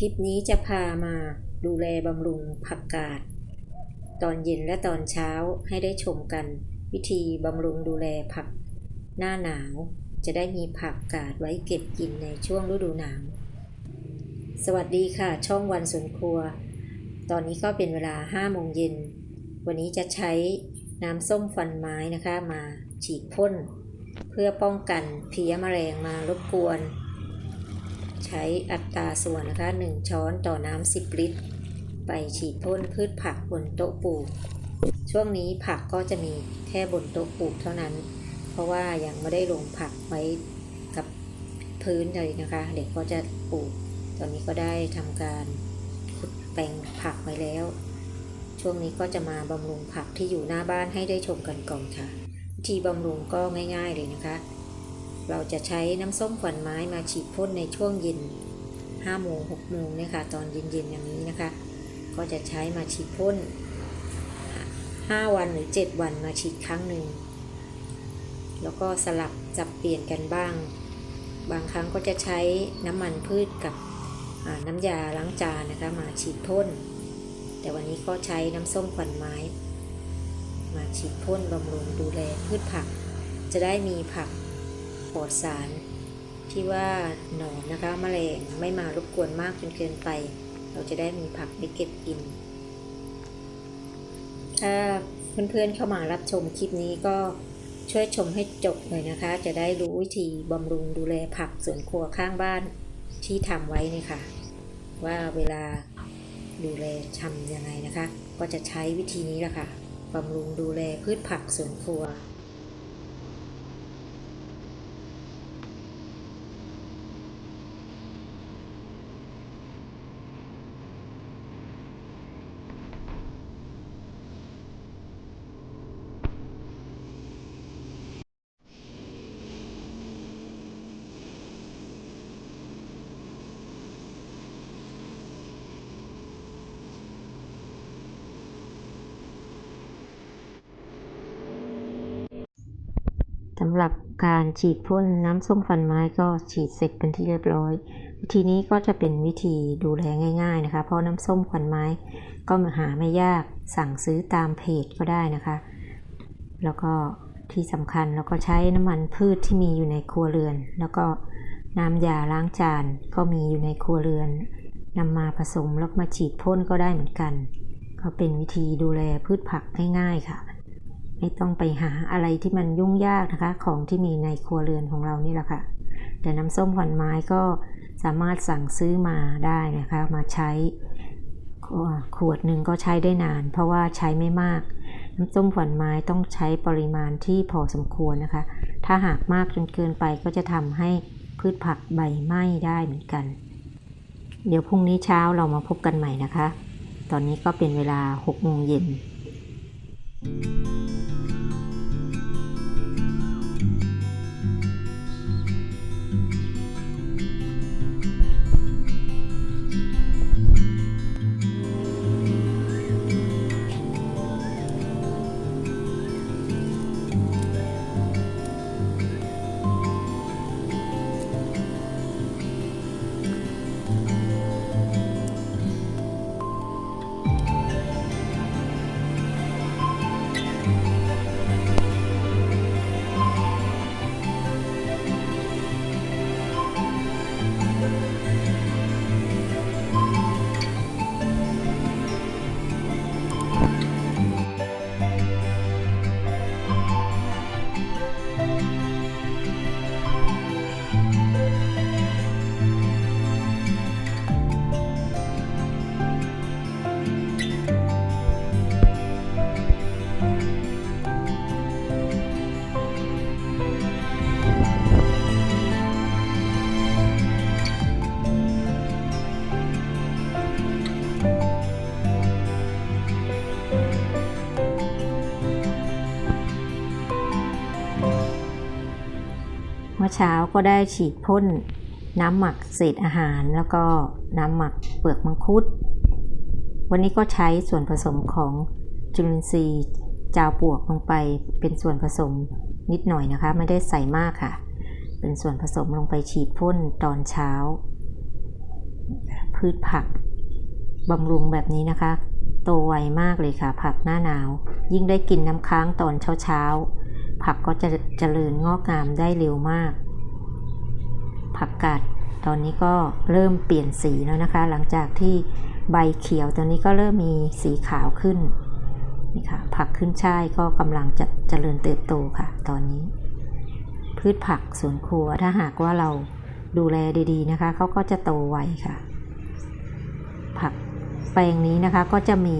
คลิปนี้จะพามาดูแลบำรุงผักกาด ตอนเย็นและตอนเช้าให้ได้ชมกันวิธีบำรุงดูแลผัก หน้าหนาว จะได้มีผักกาดไว้เก็บกินในช่วงฤดูหนาว สวัสดีค่ะ ช่องวันสวนครัว ตอนนี้ก็เป็นเวลา5โมงเย็น วันนี้จะใช้น้ำส้มฟันไม้นะคะมาฉีดพ่น เพื่อป้องกันเพลี้ยแมลงมารบกวน ใช้อัตราส่วนนะคะ1ช้อนต่อน้ำ10 ลิตร ไปฉีดพ่นพืชผักบนโต๊ะปลูก ช่วงนี้ผักก็จะมีแค่บนโต๊ะปลูกเท่านั้น เพราะว่ายังไม่ได้ลงผักไว้กับพื้นเลยนะคะ เด็กก็จะปลูก ตอนนี้ก็ได้ทำการขุดแปลงผักไว้แล้ว ช่วงนี้ก็จะมาบำรุงผักที่อยู่หน้าบ้านให้ได้ชมกันก่อนค่ะวิธีบำรุงก็ง่าย ๆเลยนะคะ เราจะใช้น้ำส้มขวัญไม้มาฉีดพ่นในช่วงเย็น5โมง6โมงเนี่ยค่ะ ตอนเย็นๆอย่างนี้นะคะ ก็จะใช้มาฉีดพ่น5 วันหรือ 7 วันมาฉีดครั้งหนึ่ง แล้วก็สลับจับเปลี่ยนกันบ้าง บางครั้งก็จะใช้น้ำมันพืชกับน้ำยาล้างจานนะคะมาฉีดพ่น แต่วันนี้ก็ใช้น้ำส้มขวัญไม้ มาฉีดพ่นบำรุงดูแลพืชผัก จะได้มีผัก ปลอดสาร ที่ว่าหนอนนะคะแมลงไม่มารบกวนมากจนเกินไป เราจะได้มีผักไปเก็บกิน ถ้าเพื่อนๆเข้ามารับชมคลิปนี้ก็ช่วยชมให้จบเลยนะคะ จะได้รู้วิธีบำรุงดูแลผักสวนครัวข้างบ้านที่ทำไว้นี่ค่ะ ว่าเวลาดูแลทำยังไงนะคะ ก็จะใช้วิธีนี้แหละค่ะบำรุงดูแลพืชผักสวนครัวำหรับการฉีดพ่นน้ำส้มฟันไม้ก็ฉีดเสร็จเป็นที่เรียบร้อย วิธีนี้ก็จะเป็นวิธีดูแลง่ายๆนะคะ เพราะน้ำส้มฟันไม้ก็หาไม่ยากสั่งซื้อตามเพจก็ได้นะคะ แล้วก็ที่สำคัญเราก็ใช้น้ำมันพืชที่มีอยู่ในครัวเรือน แล้วก็น้ำยาล้างจานก็มีอยู่ในครัวเรือนนำมาผสมแล้วมาฉีดพ่นก็ได้เหมือนกัน ก็เป็นวิธีดูแลพืชผักง่ายๆค่ะ ไม่ต้องไปหาอะไรที่มันยุ่งยากนะคะ ของที่มีในครัวเรือนของเรานี่แหละค่ะแต่น้ำส้มขวัญไม้ก็สามารถสั่งซื้อมาได้นะคะ มาใช้ขวดหนึ่งก็ใช้ได้นาน เพราะว่าใช้ไม่มาก น้ำส้มขวัญไม้ต้องใช้ปริมาณที่พอสมควรนะคะ ถ้าหากมากจนเกินไปก็จะทำให้พืชผักใบไหม้ได้เหมือนกัน เดี๋ยวพรุ่งนี้เช้าเรามาพบกันใหม่นะคะ ตอนนี้ก็เป็นเวลา6โมงเย็น เมื่อเช้าก็ได้ฉีดพ่นน้ำหมักเศษอาหาร แล้วก็น้ำหมักเปลือกมังคุด วันนี้ก็ใช้ส่วนผสมของจุลินทรีย์จาวปวกลงไปเป็นส่วนผสมนิดหน่อยนะคะ ไม่ได้ใส่มากค่ะ เป็นส่วนผสมลงไปฉีดพ่นตอนเช้า พืชผักบำรุงแบบนี้นะคะ โตไวมากเลยค่ะ ผักหน้าหนาว ยิ่งได้กินน้ำค้างตอนเช้าๆ ผักก็จะเจริญงอกงามได้เร็วมาก ผักกาดตอนนี้ก็เริ่มเปลี่ยนสีแล้วนะคะ หลังจากที่ใบเขียวตอนนี้ก็เริ่มมีสีขาวขึ้นนี่ค่ะผักขึ้นช่ายก็กำลังจะเจริญเติบโตค่ะ ตอนนี้ พืชผักสวนครัวถ้าหากว่าเราดูแลดีๆนะคะเขาก็จะโตไวค่ะ ผักแปลงนี้นะคะก็จะมี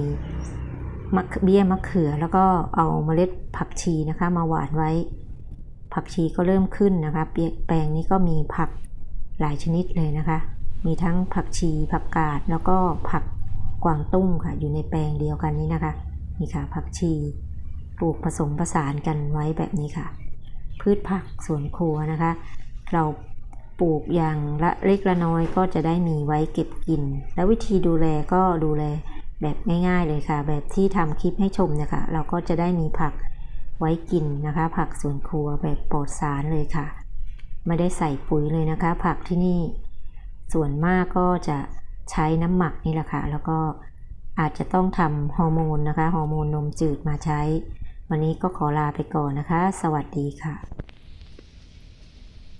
มะเบี้ยมะเขือแล้วก็เอาเมล็ดผักชีนะคะมาหว่านไว้ ผักชีก็เริ่มขึ้นนะคะแปลงนี้ก็มีผักหลายชนิดเลยนะคะ มีทั้งผักชีผักกาดแล้วก็ผักกวางตุ้งค่ะ อยู่ในแปลงเดียวกันนี้นะคะนี่ค่ะผักชีปลูกผสมผสานกันไว้แบบนี้ค่ะ พืชผักสวนครัวนะคะ เราปลูกอย่างละเล็กละน้อยก็จะได้มีไว้เก็บกิน แล้ววิธีดูแลก็ดูแล แบบง่ายๆเลยค่ะ แบบที่ทำคลิปให้ชมเนะคะ เราก็จะได้มีผักไว้กินนะคะ ผักสวนครัวแบบปลอดสารเลยค่ะ ไม่ได้ใส่ปุ๋ยเลยนะคะ ผักที่นี่ส่วนมากก็จะใช้น้ำหมักนี่แหละค่ะ แล้วก็อาจจะต้องทำฮอร์โมนนะคะ ฮอร์โมนนมจืดมาใช้ วันนี้ก็ขอลาไปก่อนนะคะ สวัสดีค่ะ